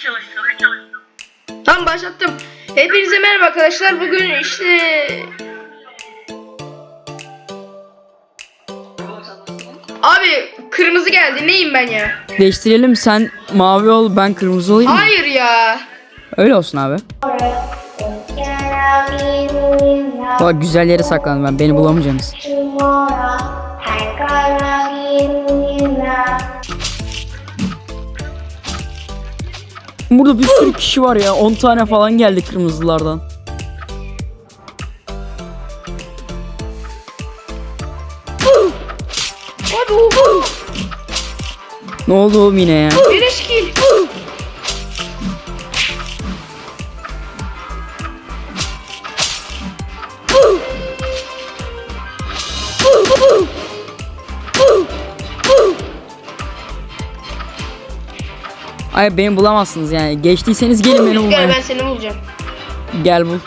çalıştım. Tamam başlattım. Hepinize merhaba arkadaşlar. Bugün işte Abi kırmızı geldi. Neyim ben ya? Değiştirelim sen mavi ol ben kırmızı olayım mı? Hayır ya. Öyle olsun abi. Bak güzel yere saklandım ben beni bulamayacaksınız. Burada bir sürü kişi var ya 10 tane falan geldi kırmızılardan. Abi. Ne oldu oğlum yine ya? Beleşkil. Ay beni bulamazsınız yani. Geçtiyseniz gelin beni Gel bulmaya. ben seni bulacağım. Gel bul.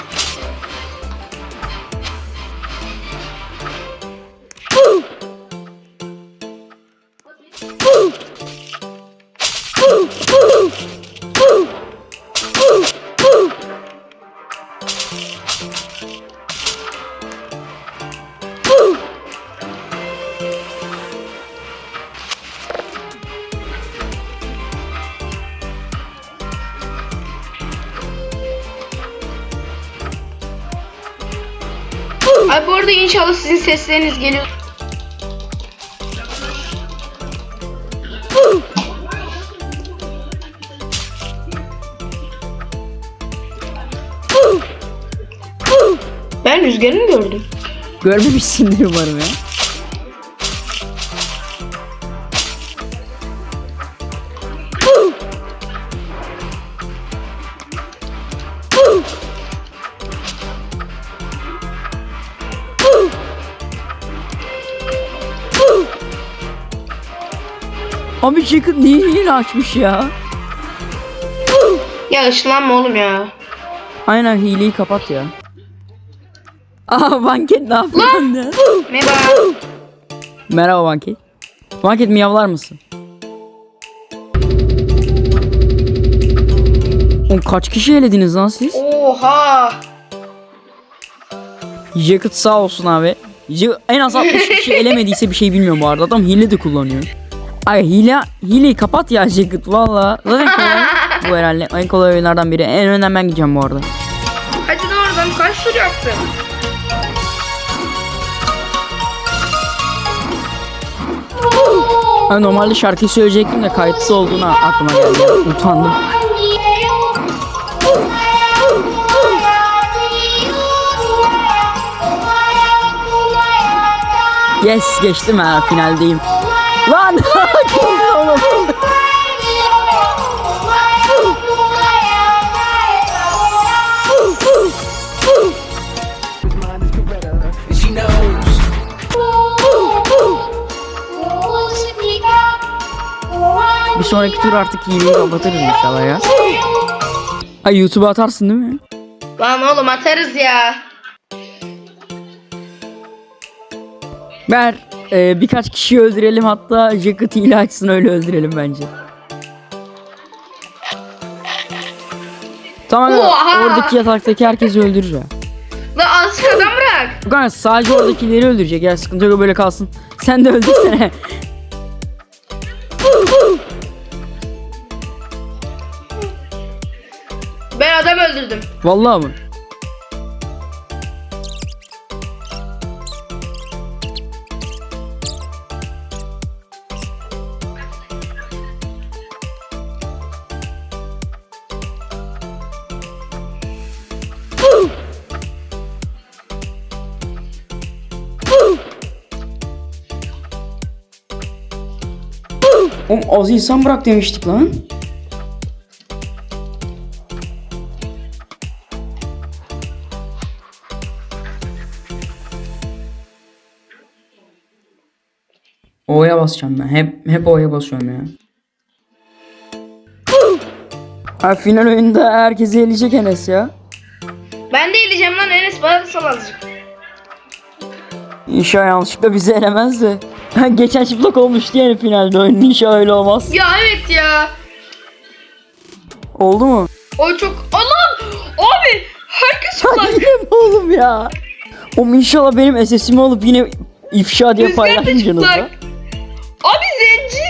Abi bu arada inşallah sizin sesleriniz geliyor. Ben rüzgarı mı gördüm? Görmemişsindir umarım ya. Abi Jacob niye hile açmış ya? Ya ışınlanma oğlum ya. Aynen hileyi kapat ya. Aa Banket ne yapıyorsun ya? Merhaba. Merhaba Banket. Banket miyavlar mısın? Oğlum kaç kişi elediniz lan siz? Oha. Jacket sağ olsun abi. En az 60 kişi elemediyse bir şey bilmiyorum bu arada. Adam hile de kullanıyor. Ay hile hileyi kapat ya Jacket valla. Zaten kolay. bu herhalde en kolay oyunlardan biri. En önden ben gideceğim bu arada. Hadi de oradan kaç tur yaptın? Ha, normalde şarkı söyleyecektim de kayıtsız olduğunu aklıma geldi. Utandım. Yes geçtim ha finaldeyim. Lan kimdi oğlum? Bir sonraki tur artık hileyi kapatırız inşallah ya. Ay YouTube'a atarsın değil mi? Lan oğlum atarız ya. Ver e, birkaç kişi öldürelim hatta Jacket hile açsın öyle öldürelim bence. Tamam Oha! oradaki yataktaki herkesi öldürür ya. Lan azıcık adam bırak. Kadar sadece oradakileri öldürecek ya sıkıntı yok böyle kalsın. Sen de öldürsene. Ben adam öldürdüm. Vallahi mı? Oğlum az insan bırak demiştik lan. O'ya basacağım ben. Hep hep O'ya basıyorum ya. Ha final oyunda herkesi eleyecek Enes ya. Ben de eleyeceğim lan Enes bana da sal azıcık. İnşallah yanlışlıkla bizi elemez de. Geçen çıplak olmuştu yani finalde oyun. İnşallah öyle olmaz. Ya evet ya. Oldu mu? O çok... Allah'ım! Abi! Herkes çıplak. Yine mi oğlum ya? Oğlum inşallah benim SS'imi alıp yine ifşa diye Rüzgar da paylaşmayacaksınız çıplak. da. Abi zenci.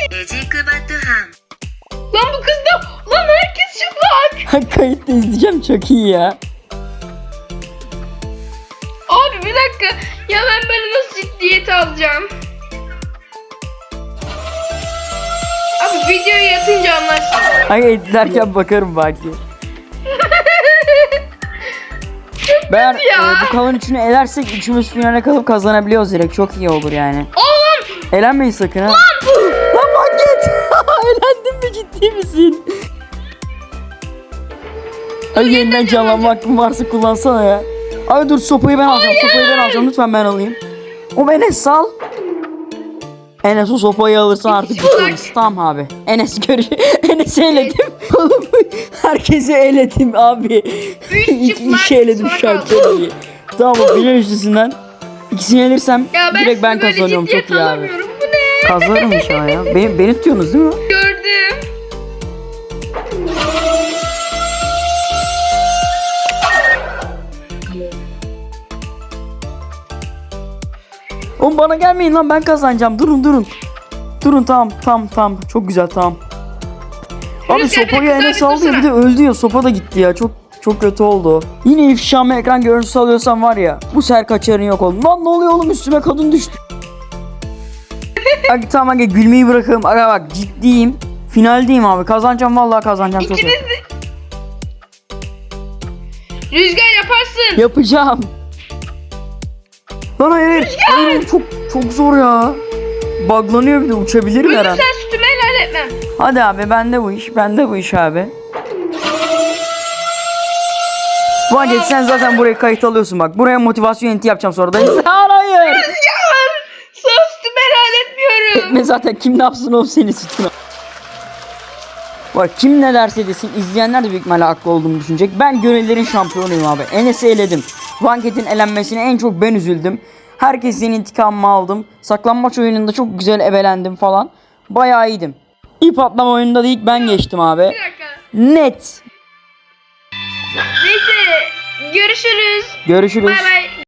Lan bu kız da... Lan herkes çıplak. Kayıtta izleyeceğim çok iyi ya. Abi bir dakika. Ya ben böyle nasıl ciddiyete alacağım? Yatınca anlarsın. Ay editlerken bakarım belki. Ben ya. e, bu kalan üçünü edersek üçümüz finale kalıp kazanabiliyoruz direkt. Çok iyi olur yani. Oğlum! Elenmeyin sakın ha. Lan! Lan paket! Elendin mi ciddi misin? Ay yeniden canlanma hakkın varsa kullansana ya. Ay dur sopayı ben alacağım. Sopayı ben alacağım. Lütfen ben alayım. O Enes sal. Enes o sopayı alırsan artık bitiririz. Tamam abi. Enes görüş. Enes'i eledim. Oğlum herkesi eledim abi. İki kişi eledim şu an çok iyi. Tamam final üstesinden. İkisini elirsem direkt ben kazanıyorum çok iyi abi. Kazanırım inşallah ya. Beni, beni tutuyorsunuz değil mi? Bana gelmeyin lan ben kazanacağım. Durun durun. Durun tamam tamam tamam. Çok güzel tamam. Abi sopayı Enes aldı ya bir de öldü ya sopa da gitti ya. Çok çok kötü oldu. Yine ifşame ekran görüntüsü alıyorsam var ya. Bu sefer kaçarın yok oğlum. Lan ne oluyor oğlum üstüme kadın düştü. Hadi tamam hadi gülmeyi bırakayım. Aga bak ciddiyim. Finaldeyim abi. Kazanacağım vallahi kazanacağım. Çok İkiniz de... Rüzgar yaparsın. Yapacağım. Lan hayır hayır. Hayır çok çok zor ya. Buglanıyor bir de uçabilir mi her an? Ölürsen sütümü helal etmem. Hadi abi bende bu iş. Bende bu iş abi. Vaget sen zaten buraya kayıt alıyorsun bak. Buraya motivasyon enti yapacağım sonra da. Hayır hayır. Rüzgar! Sana sütümü helal etmiyorum. Etme zaten kim ne yapsın oğlum senin sütuna. Bak kim ne derse desin izleyenler de büyük ihtimalle haklı olduğumu düşünecek. Ben gönüllerin şampiyonuyum abi. Enes'i eledim. Vanket'in elenmesine en çok ben üzüldüm. Herkesin intikamımı aldım. Saklanmaç oyununda çok güzel ebelendim falan. Bayağı iyiydim. İp atlama oyununda da ilk ben geçtim abi. Bir dakika. Net. Neyse. Görüşürüz. Görüşürüz. Bay bay.